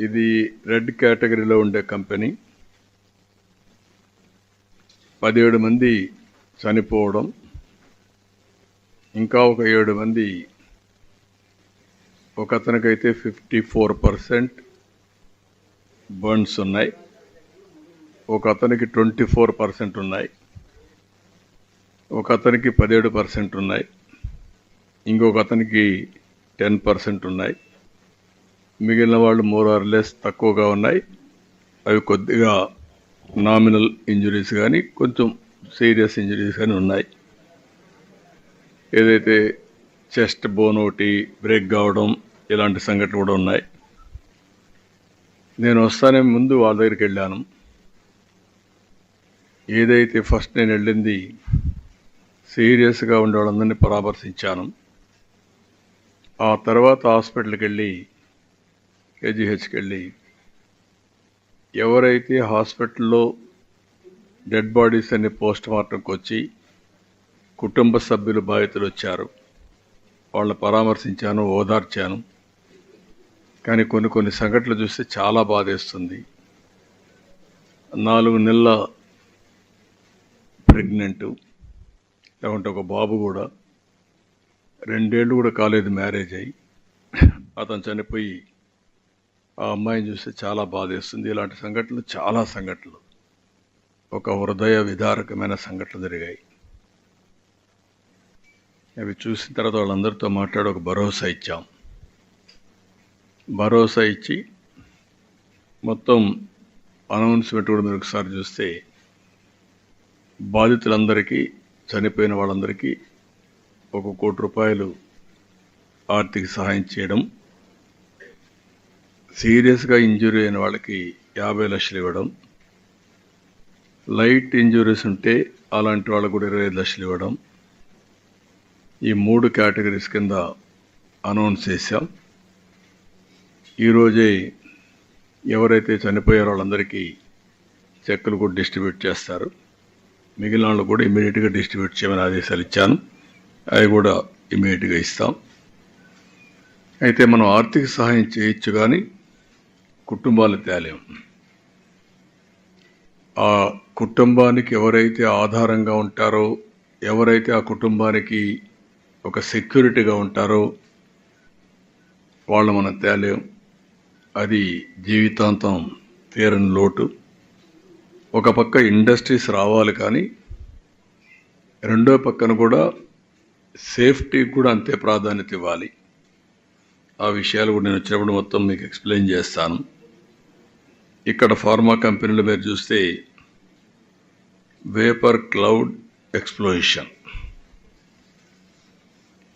ఇది రెడ్ కేటగిరీలో ఉండే కంపెనీ. పదిహేడు మంది చనిపోవడం. ఇంకా ఒక ఏడు మంది ఒక అతనికైతే ఫిఫ్టీ ఫోర్ పర్సెంట్ బర్న్స్ ఉన్నాయి. ఒక అతనికి ట్వంటీ ఫోర్ పర్సెంట్ ఉన్నాయి. ఒక అతనికి పదిహేడు పర్సెంట్ ఉన్నాయి. ఇంకొక అతనికి టెన్ పర్సెంట్ ఉన్నాయి. మిగిలిన వాళ్ళు మోర్ ఆర్ లెస్ తక్కువగా ఉన్నాయి. అవి కొద్దిగా నామినల్ ఇంజురీస్ కానీ కొంచెం సీరియస్ ఇంజురీస్ కానీ ఉన్నాయి. ఏదైతే చెస్ట్ బోన్ ఒకటి బ్రేక్ కావడం ఇలాంటి సంఘటనలు కూడా ఉన్నాయి. నేను వస్తానే ముందు వాళ్ళ దగ్గరికి వెళ్ళాను. ఏదైతే ఫస్ట్ నేను వెళ్ళింది సీరియస్గా ఉండే వాళ్ళందరినీ పరామర్శించాను. ఆ తర్వాత హాస్పిటల్కి వెళ్ళి కేజీహెచ్కి వెళ్ళి ఎవరైతే హాస్పిటల్లో డెడ్ బాడీస్ అనే పోస్ట్ మార్టంకి వచ్చి కుటుంబ సభ్యులు బాధితులు వచ్చారు వాళ్ళని పరామర్శించాను ఓదార్చాను. కానీ కొన్ని కొన్ని సంఘటనలు చూస్తే చాలా బాధేస్తుంది. నాలుగు నెలల ప్రెగ్నెంట్ లేకుంటే ఒక బాబు కూడా రెండేళ్ళు కూడా కాలేదు మ్యారేజ్ అయ్యి అతను చనిపోయి ఆ అమ్మాయిని చూస్తే చాలా బాధేస్తుంది. ఇలాంటి సంఘటనలు చాలా సంఘటనలు. ఒక హృదయ విదారకమైన సంఘటనలు జరిగాయి. అవి చూసిన తర్వాత వాళ్ళందరితో మాట్లాడి ఒక భరోసా ఇచ్చాం. భరోసా ఇచ్చి మొత్తం అనౌన్స్మెంట్ కూడా మీరు ఒకసారి చూస్తే బాధితులందరికీ చనిపోయిన వాళ్ళందరికీ ఒక కోటి రూపాయలు ఆర్థిక సహాయం చేయడం సీరియస్గా ఇంజురీ అయిన వాళ్ళకి యాభై లక్షలు ఇవ్వడం లైట్ ఇంజురీస్ ఉంటే అలాంటి వాళ్ళకు కూడా ఇరవై ఐదు లక్షలు ఇవ్వడం ఈ మూడు కేటగిరీస్ కింద అనౌన్స్ చేశాం. ఈరోజే ఎవరైతే చనిపోయారో వాళ్ళందరికీ చెక్కులు కూడా డిస్ట్రిబ్యూట్ చేస్తారు. మిగిలిన వాళ్ళు కూడా ఇమీడియట్గా డిస్ట్రిబ్యూట్ చేయమని ఆదేశాలు ఇచ్చాను. అవి కూడా ఇమీడియట్గా ఇస్తాం. అయితే మనం ఆర్థిక సహాయం చేయొచ్చు కానీ కుటుంబాలు తేలేం ఆ కుటుంబానికి ఎవరైతే ఆధారంగా ఉంటారో ఎవరైతే ఆ కుటుంబానికి ఒక సెక్యూరిటీగా ఉంటారో వాళ్ళు మనం తేలేం. అది జీవితాంతం తీరని లోటు. ఒక పక్క ఇండస్ట్రీస్ రావాలి కానీ రెండో పక్కన కూడా సేఫ్టీకి కూడా అంతే ప్రాధాన్యత ఇవ్వాలి. ఆ విషయాలు కూడా నేను వచ్చినప్పుడు మొత్తం మీకు ఎక్స్ప్లెయిన్ చేస్తాను. ఇక్కడ ఫార్మా కంపెనీలు మీరు చూస్తే వేపర్ క్లౌడ్ ఎక్స్ప్లోయిషన్.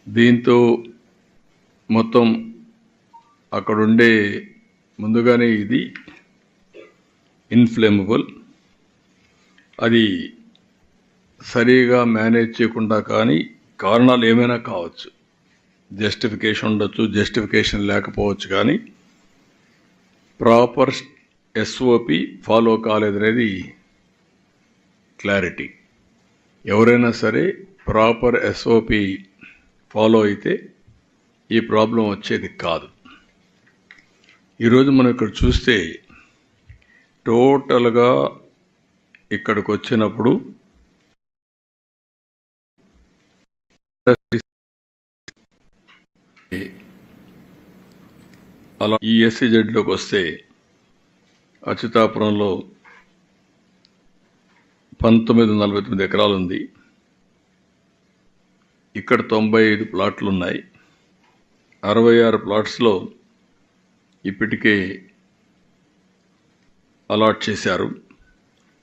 దీంతో మొత్తం అక్కడుండే ముందుగానే ఇది ఇన్ఫ్లేమబుల్. అది సరిగా మేనేజ్ చేయకుండా కానీ కారణాలు ఏమైనా కావచ్చు. జస్టిఫికేషన్ ఉండొచ్చు జస్టిఫికేషన్ లేకపోవచ్చు కానీ ప్రాపర్ ఎస్ఓపి ఫాలో కాలేదనేది క్లారిటీ ఎవరైనా సరే ప్రాపర్ ఎస్ఓపి ఫాలో అయితే ఈ ప్రాబ్లం వచ్చేది కాదు. ఈరోజు మనం ఇక్కడ చూస్తే టోటల్గా ఇక్కడికి వచ్చినప్పుడు అలా ఈ వస్తే అచ్యుతాపురంలో పంతొమ్మిది నలభై తొమ్మిది ఎకరాలు ఉంది ఇక్కడ తొంభై ఐదు ప్లాట్లు ఉన్నాయి అరవై ఆరు ప్లాట్స్లో ఇప్పటికే అలాట్ చేశారు.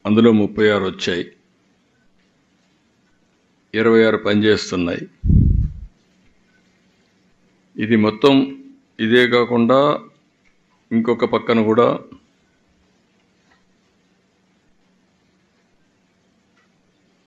అందులో ముప్పై ఆరు వచ్చాయి. ఇరవై ఆరు పనిచేస్తున్నాయి. ఇది మొత్తం ఇదే కాకుండా ఇంకొక పక్కన కూడా